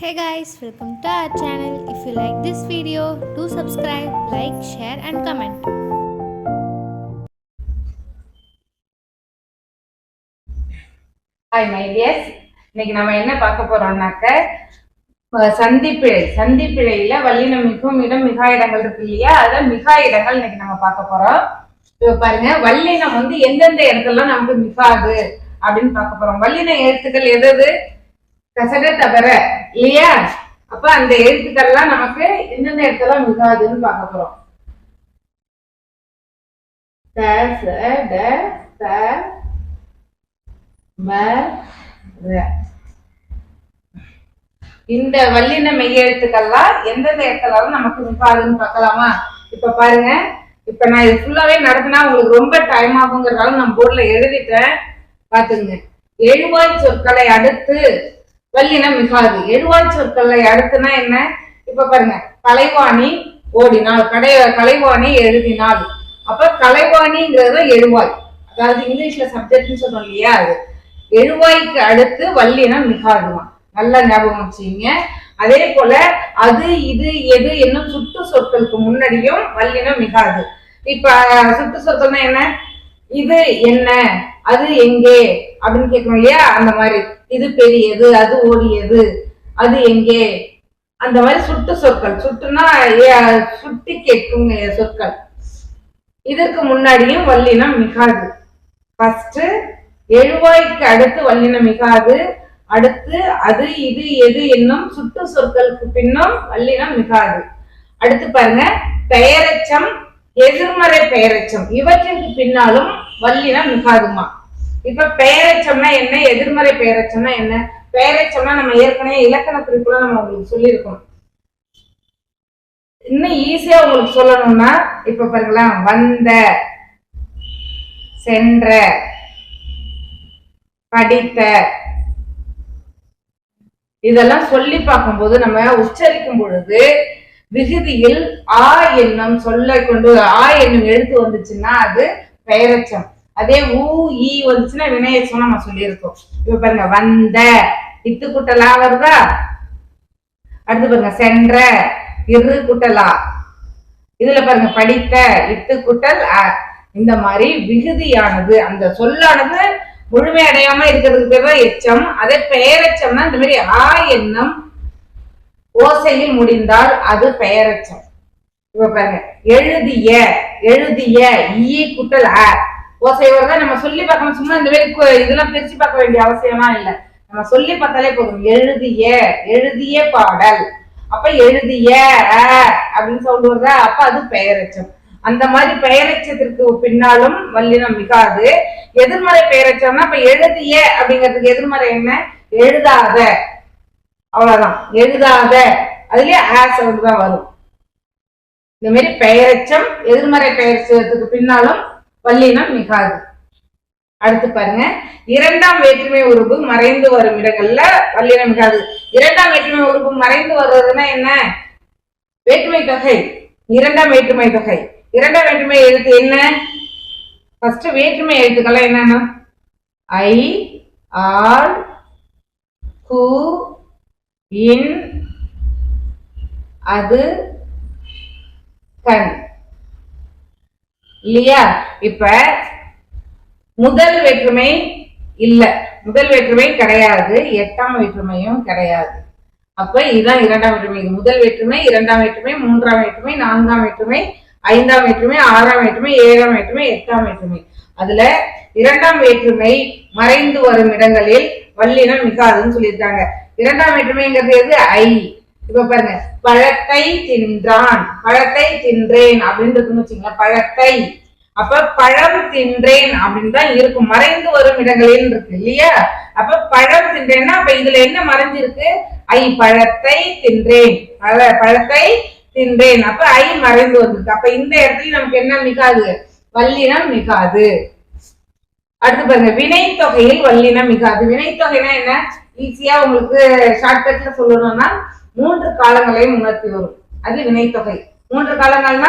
Hey guys, welcome to our channel. If you like this video, do subscribe, like, share and comment. Hi my dears இன்னைக்கு நம்ம என்ன பார்க்க போறோம்னாக்க சந்திப்பிழை சந்திப்பிழையில வல்லினம் மிகவும் இடம் மிகா இடங்கள் இருக்கு இல்லையா? அத மிகா இடங்கள் இன்னைக்கு நம்ம பார்க்க போறோம். இப்ப பாருங்க வல்லினம் வந்து எந்தெந்த இடத்துலலாம் நமக்கு மிகாது அப்படின்னு பார்க்க போறோம். வல்லின எழுத்துக்கள் எது எது? கசட தவிர இல்லையா? அப்ப அந்த எழுத்துக்கள்லாம் நமக்கு எந்தெந்த இடத்துல மிகாதுன்னு பார்க்க போறோம். த ச ட த ம ர. இந்த வல்லின மெய்யெழுத்துக்கள்லாம் எந்தெந்த இடத்துல நமக்கு மிகாதுன்னு பார்க்கலாமா? இப்ப பாருங்க. இப்ப நான் இது ஃபுல்லாவே நடத்தினா உங்களுக்கு ரொம்ப டைம் ஆகுங்கிறதால நான் போர்டில் எழுதிட்டேன். பாத்துங்க எழுவாய் சொற்களை அடுத்து வல்லினம் மிகாது. எருவாய் சொற்களை அடுத்துனா என்ன? இப்ப பாருங்க. கலைவாணி ஓடினால் கடை கலைவாணி எழுதினால். அப்ப கலைவாணிங்கிறது எழுவாய். அதாவது இங்கிலீஷ்ல சப்ஜெக்ட்னு சொல்றோம் இல்லையா அது. எழுவாய்க்கு அடுத்து வல்லினம் மிகாதுவான். நல்லா ஞாபகம் வச்சுங்க அதே போல அது இது எது என்னும் சுட்டு சொற்களுக்கு முன்னாடியும் வல்லினம் மிகாது. இப்ப சுட்டு சொற்கள்னா என்ன? இது என்ன? அது எங்கே? அப்படின்னு கேட்கணும் இல்லையா? அந்த மாதிரி. இது பெரியது அது ஓடியது அது எங்கே? அந்த மாதிரி சுட்டு சொற்கள். சுட்டுனா சுட்டி கேட்கும் சொற்கள். இதற்கு முன்னாடியும் வல்லினம் மிகாது. ஃபர்ஸ்ட் எழுவாய்க்கு அடுத்து வல்லினம் மிகாது. அடுத்து அது இது எது என்னும் சுட்டு சொற்களுக்கு பின்னும் வல்லினம் மிகாது. அடுத்து பாருங்க. பெயரச்சம் எதிர்மறை பெயரச்சம் இவற்றிற்கு பின்னாலும் வல்லினம் மிகாதுமா. இப்ப பெயரச்சம்னா என்ன? எதிர்மறை பெயரச்சம்னா என்ன? பெயரச்சம்னா நம்ம ஏற்கனவே இலக்கண குறிப்புல நம்ம உங்களுக்கு சொல்லியிருக்கோம். இன்னும் ஈஸியா உங்களுக்கு சொல்லணும்னா இப்ப பாருங்களா வந்த சென்ற படித்த இதெல்லாம் சொல்லி பார்க்கும்போது நம்ம உச்சரிக்கும் பொழுது விகுதியில் ஆ என்னும் சொல்லை கொண்டு ஆ என்னும் எழுத்து வந்துச்சுன்னா அது பெயரச்சம். அதே ஊ ஈ வந்துச்சுன்னா வினையச்சம் நம்ம சொல்லியிருக்கோம். இப்ப பாருங்க வந்த இத்து குட்டலா வருதா? அடுத்து பாருங்க சென்ற இரு குட்டலா இதுல பாருங்க படித்த இத்து குட்டல் இந்த மாதிரி விகுதியானது அந்த சொல்லானது முழுமையடையாம இருக்கிறதுக்கு பேர் தான் எச்சம். அதே பெயரச்சம்னா இந்த மாதிரி ஆ எண்ணம் ஓசையில் முடிந்தால் அது பெயரச்சம். இப்ப பாருங்க. எழுதிய எழுதிய ஈ குட்டல் அ. ஓசை வருதா? நம்ம சொல்லி பார்க்கணும் சும்மா இந்த மாதிரி இதெல்லாம் பிரிச்சு பார்க்க வேண்டிய அவசியமா இல்ல. நம்ம சொல்லி பார்த்தாலே போதும். எழுதிய எழுதிய பாடல். அப்ப எழுதிய அப்படின்னு சவுண்ட் வருதா? அப்ப அது பெயரச்சம். அந்த மாதிரி பெயரச்சத்திற்கு பின்னாலும் வல்லினம் மிகாது. எதிர்மறை பெயரச்சம்னா இப்ப எழுதிய அப்படிங்கிறதுக்கு எதிர்மறை என்ன? எழுதாத. அவ்வளவுதான். எழுதாத. அதுலயே ஆ சவுண்ட் தான் வரும். இந்த மாதிரி பெயரச்சம் எதிர்மறை செய்யறதுக்கு பின்னாலும் வல்லினம் மிகாது. அடுத்து பாருங்க. இரண்டாம் வேற்றுமை உறுப்பு மறைந்து வரும் இடங்கள்ல வல்லினம் மிகாது. இரண்டாம் வேற்றுமை உறுப்பு மறைந்து வருவதுன்னா என்ன? வேற்றுமை தொகை. இரண்டாம் வேற்றுமை தொகை. இரண்டாம் வேற்றுமை எழுத்து என்ன? ஃபர்ஸ்ட் வேற்றுமை எழுத்துக்கள்லாம் என்னன்னா? ஐ ஆர் கு இன் அது கண். இல்லையா? இப்ப முதல் வேற்றுமை இல்ல. முதல் வேற்றுமை கிடையாது. எட்டாம் வேற்றுமையும் கிடையாது. அப்ப இதுதான் இரண்டாம் வேற்றுமை. முதல் வேற்றுமை இரண்டாம் வேற்றுமை மூன்றாம் வேற்றுமை நான்காம் வேற்றுமை ஐந்தாம் வேற்றுமை ஆறாம் வேற்றுமை ஏழாம் வேற்றுமை எட்டாம் வேற்றுமை. அதுல இரண்டாம் வேற்றுமை மறைந்து வரும் இடங்களில் வல்லினம் மிகாதுன்னு சொல்லியிருக்காங்க. இரண்டாம் வேற்றுமைங்கிறது எது? ஐ. இப்ப பாருங்க. பழத்தை தின்றான். பழத்தை தின்றேன் அப்படின்னு இருக்குன்னு வச்சுங்களேன் பழத்தை. அப்ப பழம் தின்றேன் அப்படின்னு தான் இருக்கும். மறைந்து வரும் இடங்களில் இருக்கு இல்லையா? அப்ப பழம் தின்றேன்னா அப்ப இதுல என்ன மறைஞ்சிருக்கு? ஐ பழத்தை தின்றேன். பழ பழத்தை தின்றேன். அப்ப ஐ மறைந்து வந்திருக்கு. அப்ப இந்த இடத்துல நமக்கு என்ன மிகாது? வல்லினம் மிகாது. அடுத்து பாருங்க. வினைத்தொகையில் வல்லினம் மிகாது. வினைத்தொகைனா என்ன? ஈஸியா உங்களுக்கு ஷார்ட்கட்ல சொல்லணும்னா மூன்று காலங்களையும் உணர்த்தி வரும். அது வினைத்தொகை. மூன்று காலங்கள்னா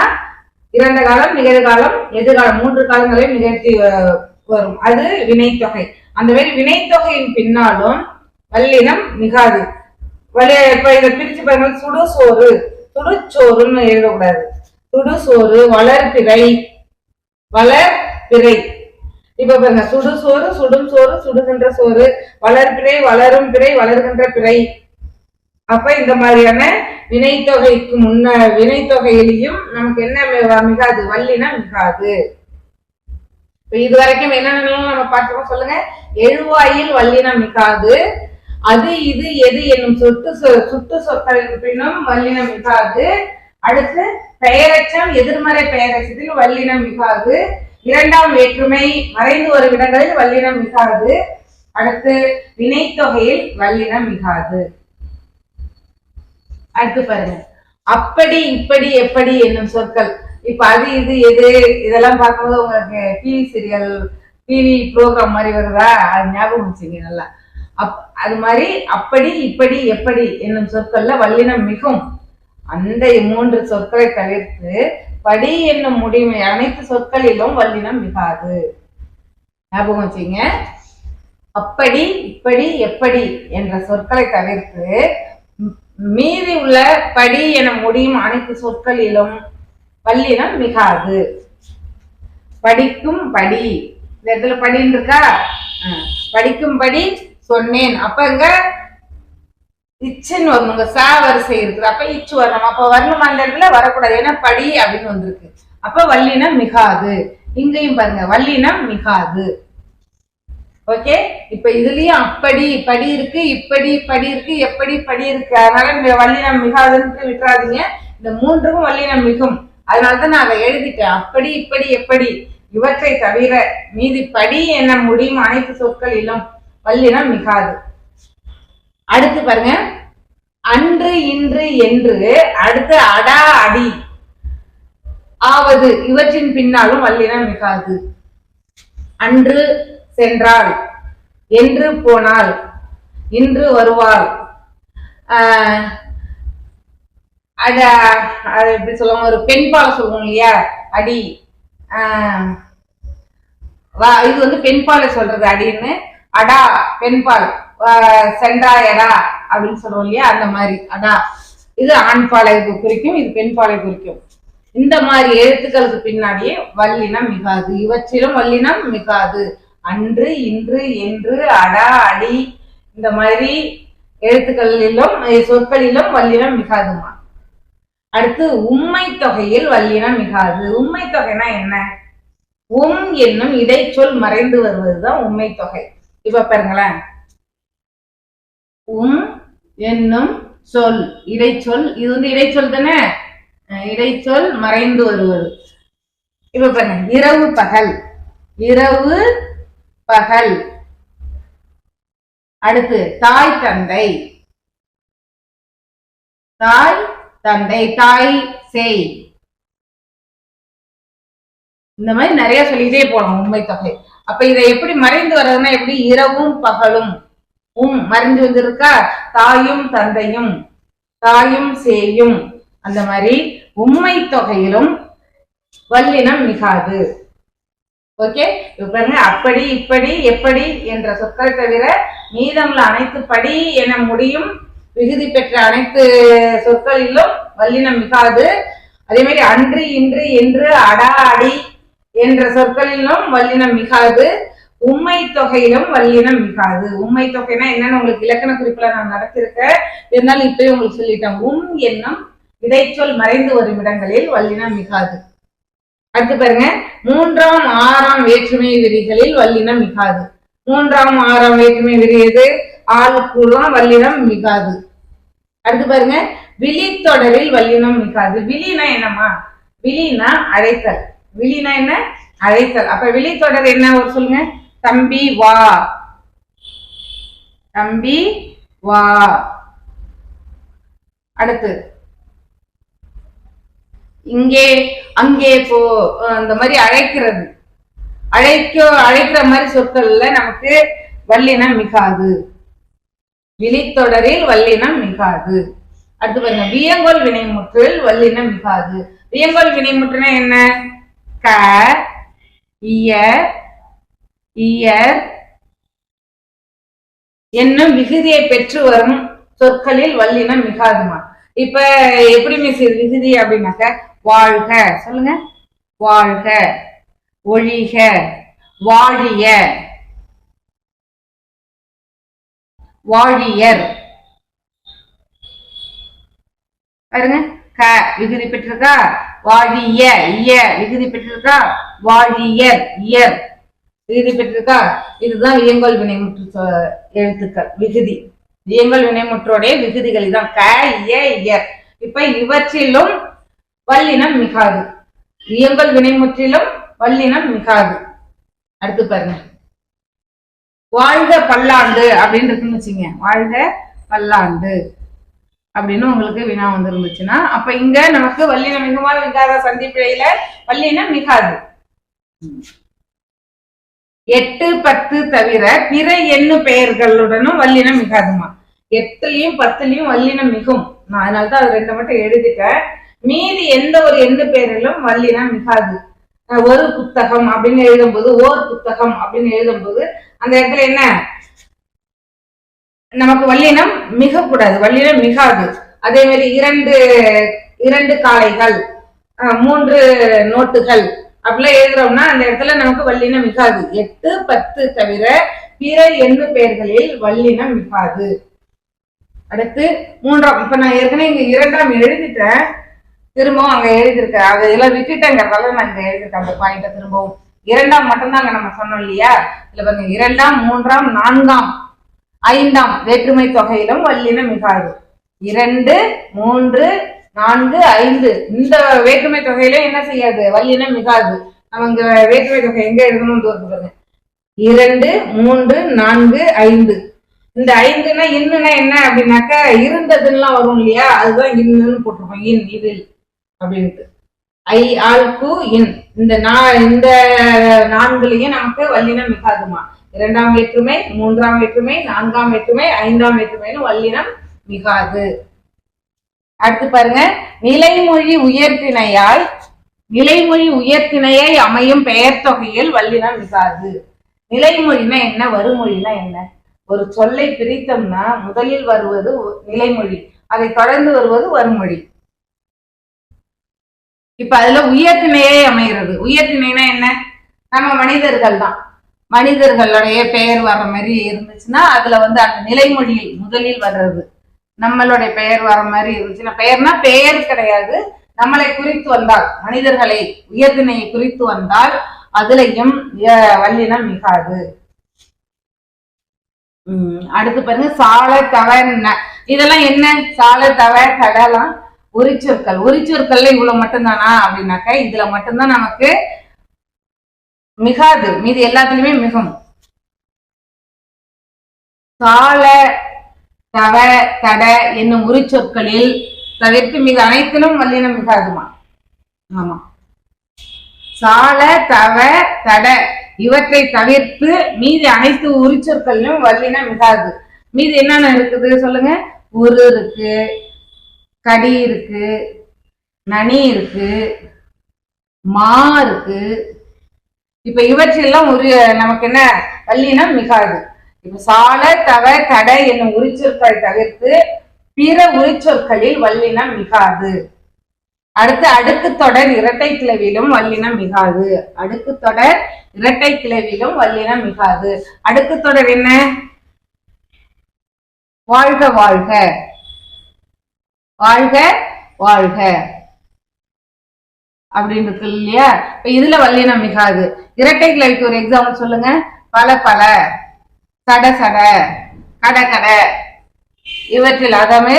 இறந்த காலம் நிகழ்காலம் எதிர்காலம். மூன்று காலங்களையும் நிகழ்த்தி வரும். அது வினைத்தொகை. அந்த மாதிரி வினைத்தொகையின் பின்னாலும் வல்லினம் மிகாது. வலி இப்ப இதை பிரிச்சு பாருங்க. சுடுசோறு துடுச்சோறுன்னு எழுதக்கூடாது. துடுசோறு வளர்பிறை. வளர்பிறை. இப்ப பாருங்க சுடுசோறு சுடும் சோறு சுடுகின்ற சோறு வளர்பிறை வளரும் பிறை வளர்கின்ற பிறை. அப்ப இந்த மாதிரியான வினைத்தொகைக்கு முன்ன வினைத்தொகையிலையும் நமக்கு என்ன மிகாது? வல்லினம் மிகாது. இப்ப இது வரைக்கும் என்னென்னலாம் நம்ம பார்க்கிறோம் சொல்லுங்க. எழுவாயில் வல்லினம் மிகாது. அது இது எது என்னும் சொத்து சொ- சுட்டு சொற்களின் பின்னும் வல்லினம் மிகாது. அடுத்து பெயரச்சம் எதிர்மறை பெயரச்சத்தில் வல்லினம் மிகாது. இரண்டாம் வேற்றுமை மறைந்து வரும் இடங்களில் வல்லினம் மிகாது. அடுத்து வினைத்தொகையில் வல்லினம் மிகாது. அடுத்து பாருங்க. அப்படி இப்படி எப்படி என்னும் சொற்கள். இப்ப அது இது எது இதெல்லாம் பார்க்கும்போது உங்களுக்கு டிவி சீரியல் டிவி ப்ரோக்ராம் மாதிரி வருதா? அது ஞாபகம் வச்சுங்க நல்லா. அப் அது மாதிரி அப்படி இப்படி எப்படி என்னும் சொற்கள்ல வல்லினம் மிகும். அந்த மூன்று சொற்களை தவிர்த்து படி என்னும் முடிவு அனைத்து சொற்களிலும் வல்லினம் மிகாது. ஞாபகம் வச்சுங்க அப்படி இப்படி எப்படி என்ற சொற்களை தவிர்த்து மீதி உள்ள படி என முடியும் அனைத்து சொற்களிலும் வல்லினம் மிகாது. படிக்கும் படி. இந்த இடத்துல படின்னு இருக்கா? ஆ, படிக்கும்படி சொன்னேன். அப்ப இங்க இச்சுன்னு வரணுங்க சா வரிசை இருக்குது. அப்ப இச்சு வரணும். அப்ப வரணும் அந்த இடத்துல வரக்கூடாது. ஏன்னா படி அப்படின்னு வந்திருக்கு அப்ப வள்ளினம் மிகாது. இங்கேயும் பாருங்க வள்ளினம் மிகாது. ஓகே? இப்ப இதுலயும் அப்படி படி இருக்கு இப்படி படி இருக்கு எப்படி படி இருக்கு. அதனால இந்த வல்லினம் மிகாதுன்னு விட்டுறாதீங்க. இந்த மூன்றுக்கும் வள்ளினம் மிகும். அதனாலதான் நான் அதை எழுதிட்டேன். அப்படி இப்படி எப்படி? இவற்றை தவிர மீதி படி என முடியும்? அனைத்து சொற்களிலும் வள்ளினம் மிகாது. அடுத்து பாருங்க. அன்று இன்று என்று. அடுத்து அடா அடி. ஆவது இவற்றின் பின்னாலும் வல்லினம் மிகாது. அன்று சென்றால் என்று போனாள் இன்று வருவாள். அட எப்படி சொல்லுவாங்க? ஒரு பெண்பால சொல்லுவோம் இல்லையா? அடி. வா இது வந்து பெண் பாலை சொல்றது அடின்னு. அடா பெண் பால் அப்படின்னு சொல்லுவோம் இல்லையா? அந்த மாதிரி. அடா இது ஆண் பாலை குறிக்கும் இது பெண் பாலை குறிக்கும். இந்த மாதிரி எழுத்துக்களுக்கு பின்னாடியே வல்லினம் மிகாது. இவற்றிலும் வல்லினம் மிகாது. அன்று இன்று என்று அடா அடி. இந்த மாதிரி எழுத்துக்களிலும் சொற்களிலும் வல்லினம் மிகாதுமா? அடுத்து உண்மை தொகையில் வல்லினம் மிகாது. உண்மை தொகைனா என்ன? உம் என்னும் இடைச்சொல் மறைந்து வருவதுதான் உண்மை தொகை. இப்ப பாருங்களேன். உம் என்னும் சொல். இடைச்சொல். இது வந்து இடைச்சொல் தானே? இடைச்சொல் மறைந்து வருவது. இப்ப பாருங்க. இரவு பகல். இரவு பகல். அடுத்து தாய் தந்தை. தாய் தந்தை. தாய் செய். இந்த மாதிரி நிறைய சொல்லிட்டே போகலாம் உண்மை தொகை. அப்ப இதை எப்படி மறைந்து வர்றதுன்னா எப்படி? இரவும் பகலும். உம் மறைஞ்சு வந்திருக்கா தாயும் தந்தையும் தாயும் சேயும். அந்த மாதிரி உண்மை தொகையிலும் வல்லினம் மிகாது. ஓகே பாருங்க அப்படி இப்படி எப்படி என்ற சொற்களை தவிர மீதமுள்ள அனைத்து படி என முடியும். விகுதி பெற்ற அனைத்து சொற்களிலும் வல்லினம் மிகாது. அதே மாதிரி அன்று இன்று என்று அடா அடி என்ற சொற்களிலும் வல்லினம் மிகாது. உண்மை தொகையிலும் வல்லினம் மிகாது. உண்மை தொகைனா என்னன்னு உங்களுக்கு இலக்கண குறிப்புல நான் நடத்திருக்கேன் இருந்தாலும் இப்பயும் உங்களுக்கு சொல்லிட்டேன். உம் என்னும் விதைச்சொல் மறைந்து வரும் இடங்களில் வல்லினம் மிகாது. அடுத்து பாருங்க. மூன்றாம் ஆறாம் வேற்றுமை விதிகளில் வல்லினம் மிகாது. மூன்றாம் ஆறாம் வேற்றுமை விதி எது? ஆளுக்குள்ளாம் வல்லினம் மிகாது. அடுத்து பாருங்க. விழித்தொடரில் வல்லினம் மிகாது. விழினா என்னம்மா? விழினா அழைத்தல். விழினா என்ன? அழைத்தல். அப்ப விழித்தொடர் என்ன? ஒரு சொல்லுங்க. தம்பி வா. தம்பி வா. அடுத்து. இங்கே அங்கே போ அந்த மாதிரி அழைக்கிறது. அழைக்க அழைக்கிற மாதிரி சொற்கள்ல நமக்கு வல்லினம் மிகாது. விழித்தொடரில் வல்லினம் மிகாது. அடுத்து பாருங்க வியங்கோல் வினைமுற்றில் வல்லினம் மிகாது. வியங்கோல் வினைமுற்றுனா என்ன? க இய இயர் என்னும் விகுதியை பெற்று வரும் சொற்களில் வல்லினம் மிகாதுமா. இப்ப எப்படி மிஸ் இது விகுதி அப்படின்னாக்க வாழ்க. சொல்லுங்க. வாழ்க. ஒழிக. வாழிய. வாழியர். பாருங்க. க விகுதி பெற்றிருக்கா? வாழிய. இய. விகுதி பெற்றிருக்கா? வாழியர். இயர். விகுதி பெற்றிருக்கா இதுதான் இயங்கல் வினைமுற்று எழுத்துக்கள் விகுதி. இயங்கல் வினைமுற்றோடைய விகுதிகள் இதான் க இய இயர் இப்ப இவற்றிலும் வல்லினம் மிகாது. இயங்கல் வினைமுற்றிலும் வல்லினம் மிகாது. அடுத்து பாருங்க. வாழ்க பல்லாண்டு அப்படின்னு இருக்குன்னு வச்சுங்க. வாழ்க பல்லாண்டு அப்படின்னு உங்களுக்கு வினா வந்துருந்துச்சுன்னா அப்ப இங்க நமக்கு வல்லினம் மிகுமா மிகாத சந்திப்பிழையில வல்லினம் மிகாது. எட்டு பத்து தவிர பிற எண்ணு பெயர்களுடனும் வல்லினம் மிகாதுமா. எட்டுலயும் பத்துலயும் வல்லினம் மிகும். நான் அதனால்தான் அது ரெண்டு மட்டும் எழுதிட்டேன். மீதி எந்த ஒரு எண்ணு பெயரிலும் வல்லினம் மிகாது. ஒரு புத்தகம் அப்படின்னு எழுதும்போது ஓர் புத்தகம் அப்படின்னு எழுதும்போது அந்த இடத்துல என்ன? நமக்கு வல்லினம் மிக கூடாது வல்லினம் மிகாது. அதே மாதிரி இரண்டு இரண்டு காளைகள் மூன்று நோட்டுகள் அப்படிலாம் எழுதுறோம்னா அந்த இடத்துல நமக்கு வல்லினம் மிகாது. எட்டு பத்து தவிர பிற எண்ணு பெயர்களில் வல்லினம் மிகாது. அடுத்து மூன்றாம் இப்ப நான் ஏற்கனவே இங்க இரண்டாம் எழுதிட்டேன். திரும்பவும் அங்க எழுதியிருக்கேன். அதை எல்லாம் விட்டுட்டேங்கிறதால நான் இங்க எழுதிருக்கேன் அந்த பாயிண்ட திரும்பவும். இரண்டாம் மட்டும்தான் அங்க நம்ம சொன்னோம் இல்லையா? இல்ல பாருங்க இரண்டாம் மூன்றாம் நான்காம் ஐந்தாம் வேற்றுமை தொகையிலும் வல்லினம் மிகாது. இரண்டு மூன்று நான்கு ஐந்து. இந்த வேற்றுமை தொகையில என்ன செய்யாது? வல்லினம் மிகாது. நம்ம இங்க வேற்றுமை தொகை எங்க எழுதணும் பாருங்க. இரண்டு மூன்று நான்கு ஐந்து. இந்த ஐந்துனா இன்னுனா என்ன அப்படின்னாக்கா இருந்ததுன்னெலாம் வரும் இல்லையா? அதுதான் இன்னுன்னு போட்டிருக்கோம் இன் இதில் அப்படின்ட்டு ஐ ஆல் கு இன். இந்த நா இந்த நான்குலையும் நமக்கு வல்லினம் மிகாதுமா? இரண்டாம் வேற்றுமை மூன்றாம் வேற்றுமை நான்காம் வேற்றுமை ஐந்தாம் வேற்றுமைன்னு வல்லினம் மிகாது. அடுத்து பாருங்க. நிலைமொழி உயர்த்திணையால் நிலைமொழி உயர்த்திணையை அமையும் பெயர் தொகையில் வல்லினம் மிகாது. நிலைமொழினா என்ன? வருமொழினா என்ன? ஒரு சொல்லை பிரித்தோம்னா முதலில் வருவது நிலைமொழி அதை தொடர்ந்து வருவது வருமொழி இப்ப அதுல உயர்த்திணையே அமைகிறது. உயர்த்திணைனா என்ன? நம்ம மனிதர்கள் தான். மனிதர்களுடைய பெயர் வர்ற மாதிரி இருந்துச்சுன்னா அதுல வந்து அந்த நிலைமொழியில் முதலில் வர்றது. நம்மளுடைய பெயர் வர மாதிரி இருந்துச்சுன்னா பெயர்னா பெயர் கிடையாது. நம்மளை குறித்து வந்தால் மனிதர்களை உயர்தினையை குறித்து வந்தால் அதுலயும் வல்லினம் மிகாது. உம் அடுத்து பாருங்க சால தவ இதெல்லாம் என்ன? சால தவ கடலாம் உரிச்சொற்கள் உரிச்சொற்கள்ல இவ்வளவு மட்டும்தானா அப்படின்னாக்க இதுல மட்டும்தான் நமக்கு மிகாது. மீதி எல்லாத்துலயுமே மிகும். சால தவ தட என்னும் உரிச்சொற்களில் தவிர்த்து மிக அனைத்திலும் வல்லினம் மிகாதுமா? ஆமா. சால தவ தட இவற்றை தவிர்த்து மீதி அனைத்து உரிச்சொற்களிலும் வல்லினம் மிகாது. மீதி என்னென்ன இருக்குது சொல்லுங்க? உரு இருக்கு கடி இருக்கு நனி இருக்கு மா இருக்கு. இப்ப இவற்றெல்லாம் ஒரு நமக்கு என்ன? வல்லினம் மிகாது. சால தவ தட என்னும் உரிச்சொற்களை தவிர்த்து பிற உரிச்சொற்களில் வல்லினம் மிகாது. அடுத்து அடுக்கு தொடர் இரட்டை கிளவிலும் வல்லினம் மிகாது. அடுக்கு தொடர் இரட்டை கிளவிலும் வல்லினம் மிகாது. அடுக்கு தொடர் என்ன? வாழ்க வாழ்க. வாழ்க வாழ்க. அப்படின்னு இருக்கு இல்லையா? இப்ப இதுல வல்லினம் மிகாது. இரட்டை கிளவிக்கு ஒரு எக்ஸாம்பிள் சொல்லுங்க. பல பல. சடசட கடகட இவற்றில் அதாமே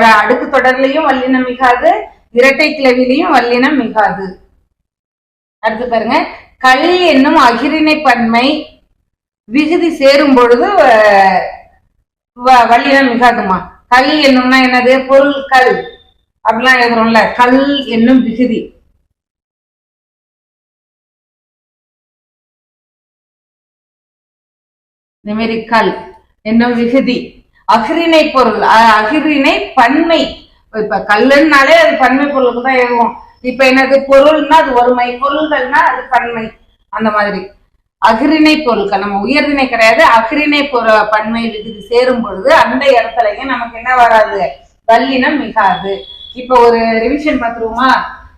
அடுக்கு தொடர்லையும் வல்லினம் மிகாது இரட்டை கிளவிலையும் வல்லினம் மிகாது. அடுத்து பாருங்க கல் என்னும் அகிரிணை பன்மை விகுதி சேரும் பொழுது வ- வல்லினம் மிகாதுமா. கல் என்னும்னா என்னது? பொருள் கல். அப்படிலாம் எழுதுறோம்ல கல் என்னும் விகுதி. நிமெரிக்கல் கல் என்னும் விகுதி? அகிரிணை பொருள் அ- அகிரிணை பன்மை. இப்ப கல்லுன்னாலே அது பன்மை பொருளுக்கு தான் எழுதுவோம் இப்ப என்னது? பொருள்னா அது ஒருமை பொருள்கள்னா அது பன்மை. அந்த மாதிரி. அகிரிணை பொருட்கள் நம்ம உயர்தினை கிடையாது. அகிரிணை பொருள் பன்மை விகுதி சேரும் பொழுது அந்த இடத்துலயும் நமக்கு என்ன வராது? வல்லினம் மிகாது. இப்ப ஒரு ரிவிஷன் பார்த்துருவோமா?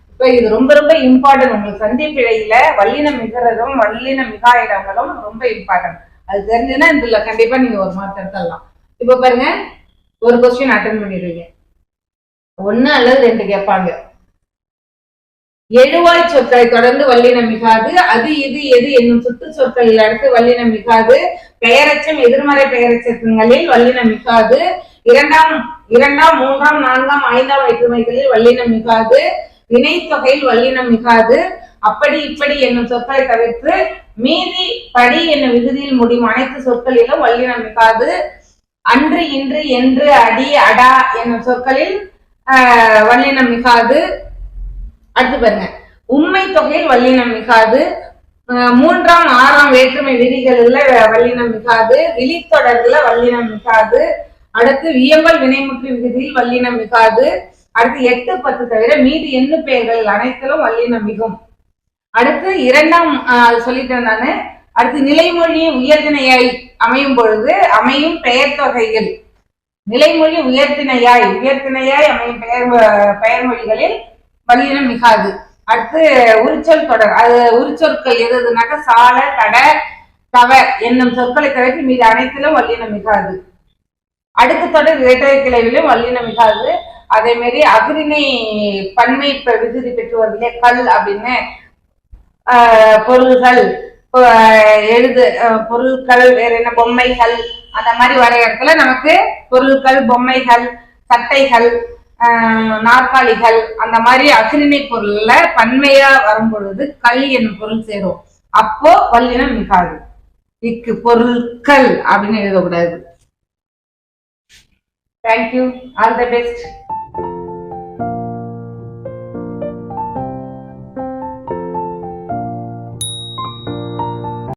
இப்ப இது ரொம்ப ரொம்ப இம்பார்ட்டன்ட் உங்களுக்கு சந்திப்பிழையில வல்லினம் மிகிறதும் வல்லினம் மிகா இடங்களும் ரொம்ப இம்பார்ட்டன்ட் அது தெரிஞ்சுன்னா இதுல கண்டிப்பா நீங்க ஒரு மார்க் எடுத்துடலாம். இப்ப பாருங்க ஒரு கொஸ்டின் அட்டன் பண்ணிடுவீங்க ஒண்ணு அல்லது ரெண்டு கேட்பாங்க. எழுவாய் சொற்களை தொடர்ந்து வல்லினம் மிகாது அது இது எது என்னும் சுட்டு சொற்களில் அடுத்து வல்லினம் மிகாது. பெயரச்சம் எதிர்மறை பெயரச்சங்களில் வல்லினம் மிகாது. இரண்டாம் இரண்டாம் மூன்றாம் நான்காம் ஐந்தாம் வேற்றுமைகளில் வல்லினம் மிகாது. வினைத்தொகையில் வல்லினம் மிகாது. அப்படி இப்படி என்னும் சொற்களை தவிர்த்து மீதி படி என்னும் விகுதியில் முடியும் அனைத்து சொற்களிலும் வல்லினம் மிகாது. அன்று இன்று என்று அடி அடா என்னும் சொற்களில் ஆஹ், வல்லினம் மிகாது. அடுத்து பாருங்க. உண்மை தொகையில் வல்லினம் மிகாது. மூன்றாம் ஆறாம் வேற்றுமை விதிகளில் வல்லினம் மிகாது. விழித்தொடர்ல வல்லினம் மிகாது. அடுத்து வியம்பல் வினைமுற்று விகுதியில் வல்லினம் மிகாது. அடுத்து எட்டு பத்து தவிர மீதி எண்ணு பெயர்கள் அனைத்திலும் வல்லினம் மிகும். அடுத்து இரண்டாம் ஆஹ், அது சொல்லிட்டேன் நானு. அடுத்து நிலைமொழி உயர்திணையாய் அமையும் பொழுது அமையும் பெயர் தொகைகள். நிலைமொழி உயர்திணையாய் உயர்திணையாய் அமையும் பெயர் பெயர்மொழிகளில் வல்லினம் மிகாது. அடுத்து உரிச்சொல் தொடர் அது உரிச்சொற்கள் எது எதுனாக்கா சால தட தவ என்னும் சொற்களை தவிர்த்து மீது அனைத்திலும் வல்லினம் மிகாது. அடுக்கு தொடர் இரட்டை கிளைவிலும் வல்லினம் மிகாது. அதே மாதிரி அகிரிணை பன்மை பெ- விகுதி பெற்று வருதில்லே கல் அப்படின்னு பொருள்கள் எழுது பொருட்கள் வேற என்ன பொம்மைகள் அந்த மாதிரி வர இடத்துல நமக்கு பொருட்கள் பொம்மைகள் சட்டைகள் நாற்காலிகள் அந்த மாதிரி அகிரிணை பொருள்ல பன்மையா வரும் பொழுது கல் என்னும் பொருள் சேரும். அப்போ வல்லினம் மிகாது. இக்கு பொருட்கள் அப்படின்னு எழுதக்கூடாது. Thank you all the best